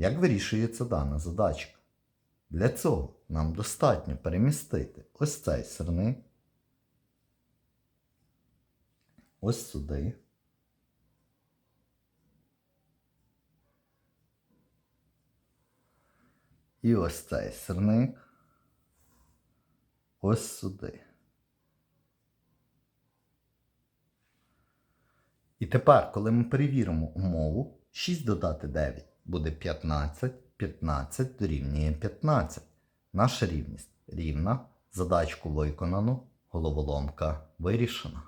Як вирішується дана задачка? Для цього нам достатньо перемістити ось цей сирник, ось сюди. І ось цей сирник ось сюди. І тепер, коли ми перевіримо умову, 6 додати 9 буде 15, 15 дорівнює 15. Наша рівність рівна. Задачку виконано, головоломка вирішена.